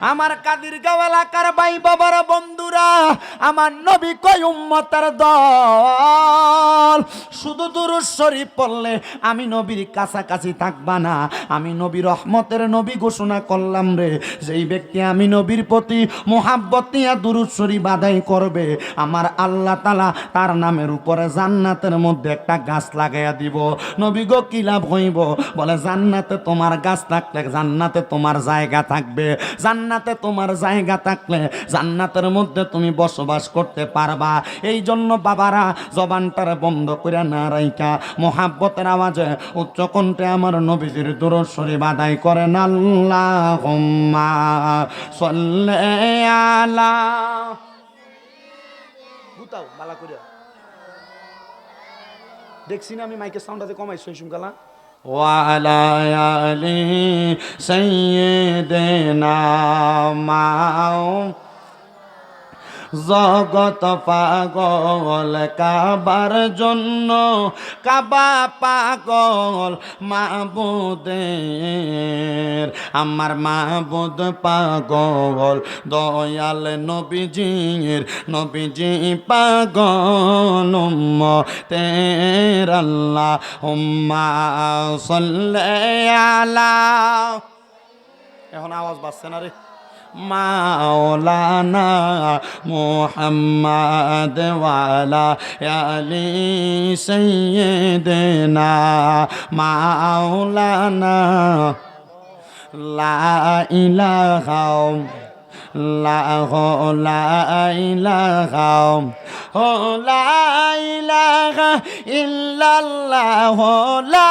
আমার কাদির গাঁও এলাকার ভাই বাবার বন্ধুরা আমার নবী কয় উম্মতার দল। শুধু দুরুদ শরীফ পড়লে আমি নবীর কাছাকাছি থাকবা না। আমি নবী রহমতের নবী ঘোষণা করলাম রে, যেই ব্যক্তি আমি নবীর প্রতি মোহাব্বত নিয়ে দুরুদ শরীফ আদায় করবে, আমার আল্লাহ তালা তার নামের উপরে জান্নাতের মধ্যে একটা গাছ লাগাইয়া দিব। নবী গো, কি লাভ হইব? বলে, জান্নাতে তোমার গাছ থাকলে জান্নাতে তোমার জায়গা থাকবে। জান্নাতে তোমার জায়গা থাকলে জান্নাতের মধ্যে তুমি বসবাস করতে পারবা। এই জন্য বাবারা, জবানটার বন্ধ করে না রাইকা মোহাব্বতের আওয়াজে উচ্চ কণ্ঠে আমার নবীজির দূর শরীফ আদায় করেন আল্লাহ সল্লে আলা গুতাও বালা করিয়া দেখছি না আমি মাইকের সাউন্ডটাতে কমাইছি শুন গালা وعلى آل سيدنا মাও জগত পাগল, কাবার জন্য কাবা পাগল মাবুদের। আমার মাবুদ পাগল, দয়াল নবীজির, নবীজি পাগল তের আল্লাহ হুম্মা সাল্লি আলা। এখন আওয়াজ বাজছে না রে? মাওলানা মোহাম্মদ ওয়ালা আলি সৈয়দনা মাওলানা লা ইলাহা লা লা ইলাহা ও লা ইলাহা ইল্লাল্লাহ লা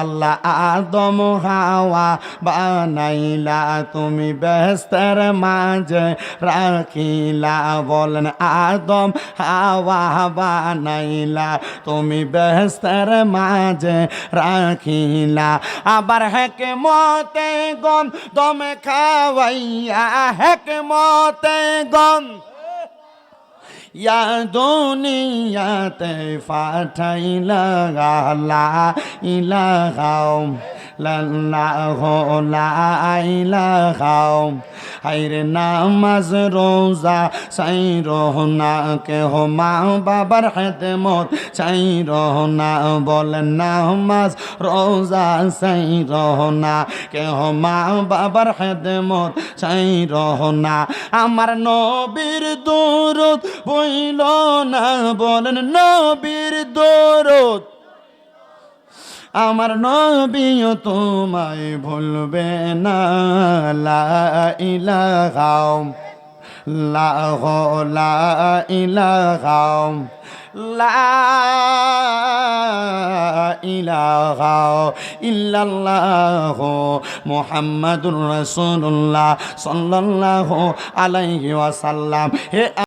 আল্লাহ আদম হাওয়া বানাইলা, তুমি ব্যস্তের মাঝে রাখিলা। বলেন, আদম হাওয়া বানাইলা, তুমি ব্যস্তের মাঝে রাখিলা। আবার হেকে মতে গম দমে খাওয়াইয়া হেকে মতে গম ইয়া দুনিয়াতে পাঠাইলা লা ইলাহা লাল্লাহ লা ইলাহা হাইরে নামাজ রোজা চাই রহনা কে হো মা বাবার হেদমত চাই রহনা বলেন নামাজ রোজা চাই রহনা কে হো মা বাবার হেদমত চাই রহনা আমার নবীর দূরত বইল না বলেন নবীর দূরত আমার নবীও তোমায় ভুলবে না। লা ইলাহা লাহ লা ইলাহা লা ইলাহা ইল্লাল্লাহ মুহাম্মাদুর রাসূলুল্লাহ সাল্লাল্লাহু আলাইহি ওয়াসাল্লাম। হে